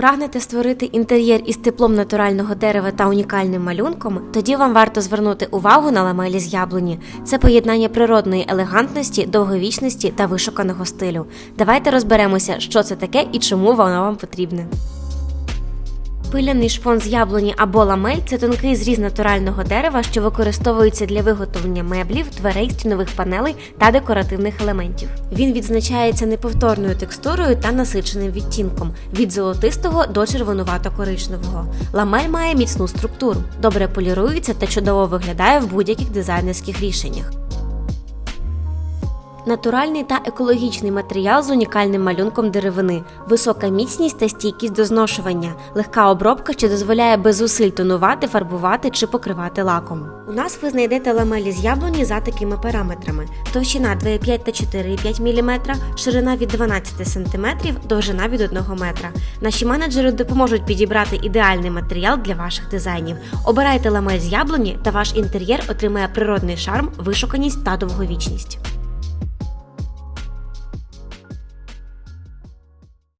Прагнете створити інтер'єр із теплом натурального дерева та унікальним малюнком? Тоді вам варто звернути увагу на ламелі з яблуні. Це поєднання природної елегантності, довговічності та вишуканого стилю. Давайте розберемося, що це таке і чому воно вам потрібне. Пиляний шпон з яблуні або ламель це тонкий зріз натурального дерева, що використовується для виготовлення меблів, дверей, стінових панелей та декоративних елементів. Він відзначається неповторною текстурою та насиченим відтінком від золотистого до червонувато-коричневого. Ламель має міцну структуру, добре полірується та чудово виглядає в будь-яких дизайнерських рішеннях. Натуральний та екологічний матеріал з унікальним малюнком деревини, висока міцність та стійкість до зношування, легка обробка, що дозволяє без зусиль тонувати, фарбувати чи покривати лаком. У нас ви знайдете ламелі з яблуні за такими параметрами: товщина 2,5 та 4,5 мм, ширина від 12 см, довжина від 1 метра. Наші менеджери допоможуть підібрати ідеальний матеріал для ваших дизайнів. Обирайте ламель з яблуні, та ваш інтер'єр отримає природний шарм, вишуканість та довговічність.